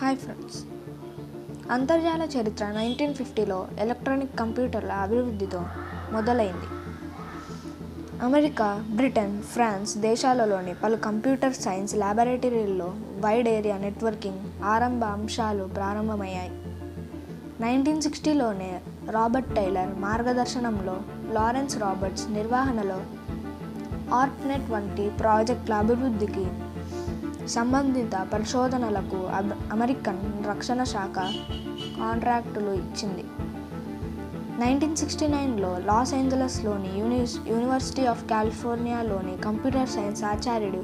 Hi friends అంతర్జాల చరిత్ర nineteen ఫిఫ్టీలో electronic కంప్యూటర్ల అభివృద్ధితో మొదలైంది. అమెరికా బ్రిటన్ ఫ్రాన్స్ దేశాలలోని పలు కంప్యూటర్ సైన్స్ ల్యాబొరేటరీల్లో వైడ్ ఏరియా నెట్వర్కింగ్ ఆరంభ అంశాలు ప్రారంభమయ్యాయి. నైన్టీన్ సిక్స్టీలోనే రాబర్ట్ టైలర్ మార్గదర్శనంలో లారెన్స్ రాబర్ట్స్ నిర్వహణలో ఆర్ట్నెట్ వంటి ప్రాజెక్టుల అభివృద్ధికి సంబంధిత పరిశోధనలకు అమెరికన్ రక్షణ శాఖ కాంట్రాక్టులు ఇచ్చింది. నైన్టీన్ సిక్స్టీ నైన్లో లాస్ ఏంజలస్లోని యూనిస్ యూనివర్సిటీ ఆఫ్ కాలిఫోర్నియాలోని కంప్యూటర్ సైన్స్ ఆచార్యుడు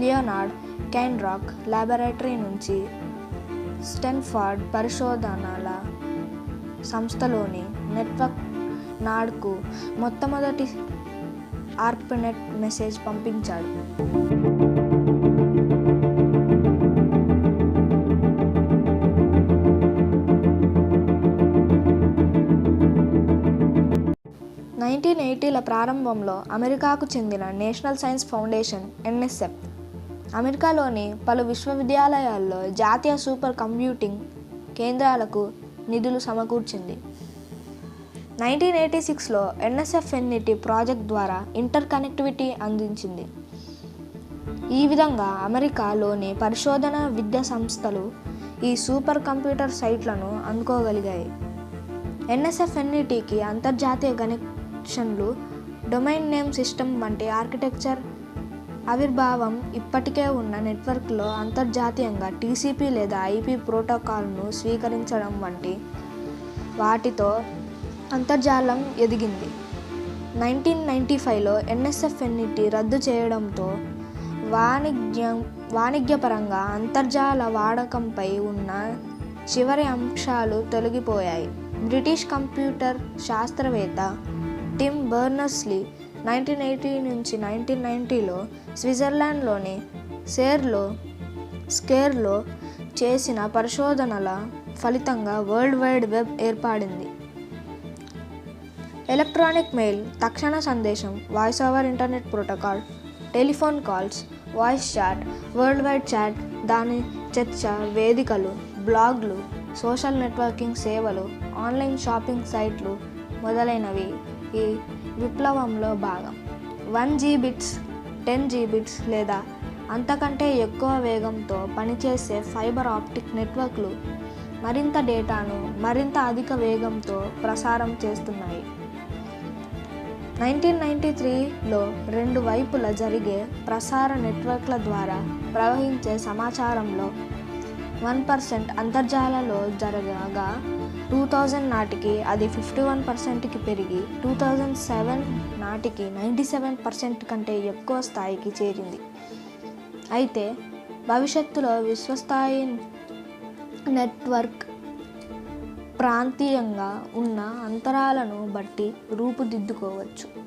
లియోనార్డ్ కెన్రాక్ ల్యాబొరేటరీ నుంచి స్టెన్ఫార్డ్ పరిశోధనల సంస్థలోని నెట్వర్క్ నాడ్కు మొట్టమొదటి ఆర్పినెట్ మెసేజ్ పంపించాడు. నైన్టీన్ ఎయిటీల ప్రారంభంలో అమెరికాకు చెందిన నేషనల్ సైన్స్ ఫౌండేషన్ ఎన్ఎస్ఎఫ్. అమెరికాలోని పలు విశ్వవిద్యాలయాల్లో జాతీయ సూపర్ కంప్యూటింగ్ కేంద్రాలకు నిధులు సమకూర్చింది. నైన్టీన్ ఎయిటీ సిక్స్లో ఎన్ఎస్ఎఫ్ ఎన్నిటి ప్రాజెక్ట్ ద్వారా ఇంటర్ కనెక్టివిటీ అందించింది. ఈ విధంగా అమెరికాలోని పరిశోధన విద్యా సంస్థలు ఈ సూపర్ కంప్యూటర్ సైట్లను అందుకోగలిగాయి. ఎన్ఎస్ఎఫ్ ఎన్ఈటీకి అంతర్జాతీయ కనెక్ట్ కనెక్షన్లు డొమైన్ నేమ్ సిస్టమ్ వంటి ఆర్కిటెక్చర్ ఆవిర్భావం ఇప్పటికే ఉన్న నెట్వర్క్లో అంతర్జాతీయంగా టీసీపీ లేదా ఐపీ ప్రోటోకాల్ను స్వీకరించడం వంటి వాటితో అంతర్జాలం ఎదిగింది. నైన్టీన్ నైంటీ ఫైవ్లో ఎన్ఎస్ఎఫ్ ఎన్ఈటీ రద్దు చేయడంతో వాణిజ్యం వాణిజ్యపరంగా అంతర్జాల వాడకంపై ఉన్న చివరి అంశాలు తొలగిపోయాయి. బ్రిటిష్ కంప్యూటర్ శాస్త్రవేత్త Tim Berners Lee nineteen eighty నుంచి నైన్టీన్ నైంటీలో స్విట్జర్లాండ్లోని సేర్లో స్కేర్లో చేసిన పరిశోధనల ఫలితంగా వరల్డ్ వైడ్ వెబ్ ఏర్పడింది. ఎలక్ట్రానిక్ మెయిల్ తక్షణ సందేశం voice over internet protocol telephone calls voice chat world wide chat దాని చర్చ వేదికలు బ్లాగ్లు సోషల్ నెట్వర్కింగ్ సేవలు ఆన్లైన్ షాపింగ్ సైట్లు మొదలైనవి ఈ విప్లవంలో భాగం. వన్ జీబిట్స్ టెన్ జీబిట్స్ లేదా అంతకంటే ఎక్కువ వేగంతో పనిచేసే ఫైబర్ ఆప్టిక్ నెట్వర్క్లు మరింత డేటాను మరింత అధిక వేగంతో ప్రసారం చేస్తున్నాయి. నైన్టీన్ నైంటీ త్రీలో రెండు వైపుల జరిగే ప్రసార నెట్వర్క్ల ద్వారా ప్రవహించే సమాచారంలో వన్ పర్సెంట్ అంతర్జాలలో జరగగా టూ థౌజండ్ నాటికి అది ఫిఫ్టీ వన్ పర్సెంట్కి పెరిగి టూ థౌజండ్ సెవెన్ నాటికి నైంటీ సెవెన్ పర్సెంట్ కంటే ఎక్కువ స్థాయికి చేరింది. అయితే భవిష్యత్తులో విశ్వస్థాయి నెట్వర్క్ ప్రాంతీయంగా ఉన్న అంతరాలను బట్టి రూపుదిద్దుకోవచ్చు.